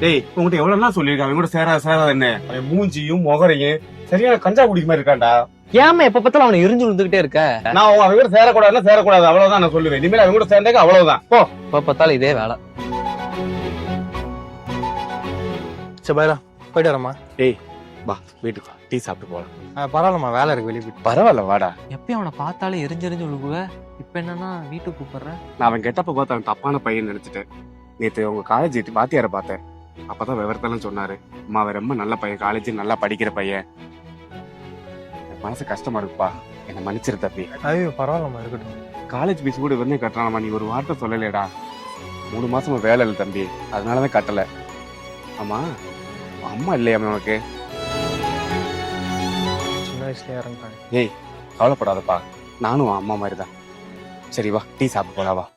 டேய் உங்ககிட்ட எவ்வளவு நாள் சொல்லியிருக்காங்க? அவன் கூட சேரா சேராத என்ன? அவன் மூஞ்சியும் முகரையும் சரியான கஞ்சா குடிக்க மாதிரி இருக்கான்டா. ஏமா எப்ப பார்த்தாலும் அவனை எரிஞ்சு விழுந்துகிட்டே இருக்க? நான் அவன் அவன் கூட சேரக்கூடாதுன்னா சேரக்கூடாது. அவ்வளவுதான் நான் சொல்லுவேன். இனிமேல் அவன் கூட சேர்ந்தாக்க அவ்வளவுதான். போ. எப்ப பார்த்தாலும் இதே வேலை. சரி பாய்டா போயிட்டு வரேம்மா. வா வீட்டுக்கு டீ சாப்பிட்டு போலாம். ஆ, பரவாயில்லம்மா வேலை இருக்கு வெளியே போயிட்டு. பரவாயில்ல வாடா. எப்பயும் அவனை பார்த்தாலே எரிஞ்செரிஞ்சு விழுகுவ? இப்ப என்னன்னா வீட்டுக்கு கூப்பிடுற? நான் அவன் கெட்டப்ப பார்த்து அவன் தப்பான பையன் நினைச்சிட்டேன். நேத்து உங்க காலேஜ் வாத்தியார பார்த்தேன். அப்பதான் விவரத்தெல்லாம் சொன்னாரு. அம்மா அவன் ரொம்ப நல்ல பையன் காலேஜ் நல்லா படிக்கிற பையன். எனக்கு மனசு கஷ்டமா இருக்குப்பா. என்ன மன்னிச்சிரு தம்பி. ஐயோ பரவாயில்லம்மா இருக்கட்டும். காலேஜ் ஃபீஸ் கூட இவனே கட்டுறானம்மா நீ ஒரு வார்த்தை சொல்லலையடா. மூணு மாசமா வேலை இல்லை தம்பி. அதனாலதான் கட்டல. ஆமா அம்மா இல்லையா உனக்கு? சின்ன வயசுல இறந்துட்டாங்க. கவலைப்படாதப்பா. நானும் உன் அம்மா மாதிரி தான் சரி வா டீ சாப்பிட்டு போலாம் வா.